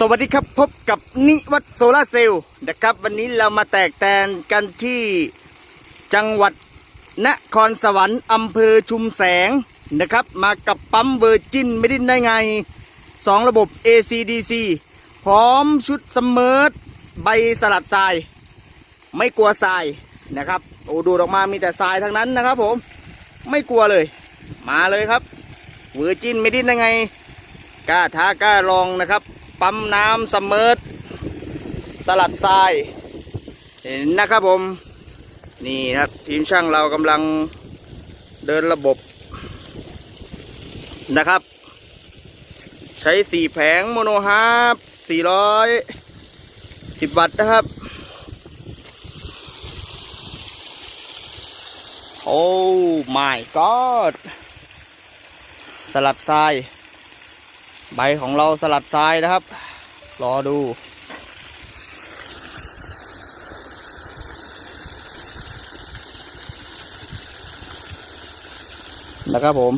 สวัสดีครับพบกับนิวัตโซลาเซลล์นะครับ วันนี้เรามาแตกแตนกันที่จังหวัดนครสวรรค์อำเภอชุมแสงนะครับ มากับปั๊มเวอร์จินไม่ได้ได้ไงสองระบบ ACDC พร้อมชุดเสมอใบสลัดทราย ไม่กลัวทรายนะครับโอ้ดูออกมามีแต่ทรายทั้งนั้นนะครับผมไม่กลัวเลย มาเลยครับเวอร์จินไม่ได้ได้ไงกล้าท้ากล้าลองนะครับ ปั๊มน้ำเสมอสลัดทรายเห็นนะครับผม นี่ครับทีมช่างเรากำลังเดินระบบนะครับ ใช้สี่แผงโมโนฮาร์ปสี่ร้อยสิบวัตต์นะครับ โอ้ my god สลัดทราย ใบของเราสลัดทรายนะครับ รอดู นะครับผม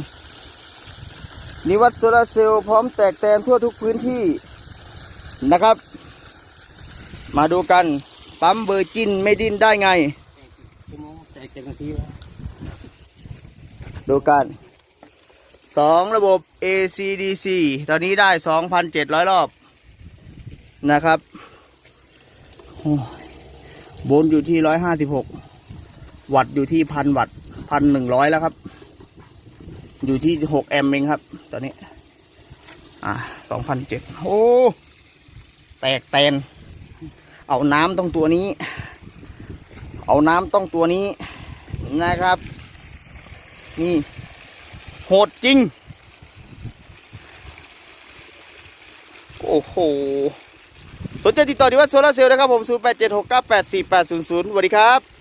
นิวัตโซลาร์เซลล์พร้อมแตกแตนทั่วทุกพื้นที่นะครับ มาดูกัน ปั๊มเบอร์จินไม่ดิ้นได้ไง ดูกัน สองระบบ ACDC ตอนนี้ได้2,700รอบนะครับโอ้ยโวลต์อยู่ที่156วัตต์อยู่ที่พันวัตต์พันหนึ่งร้อยแล้วครับ อยู่ที่6แอมป์เองครับ ตอนนี้ อ่า2,007โอ้แตกแตน เอาน้ำต้องตัวนี้ เอาน้ำต้องตัวนี้นะครับ นี่ โหดจริง โอ้โห สนใจติดต่อที่วัดโซลาเซลล์นะครับผม 0876984800สวัสดีครับ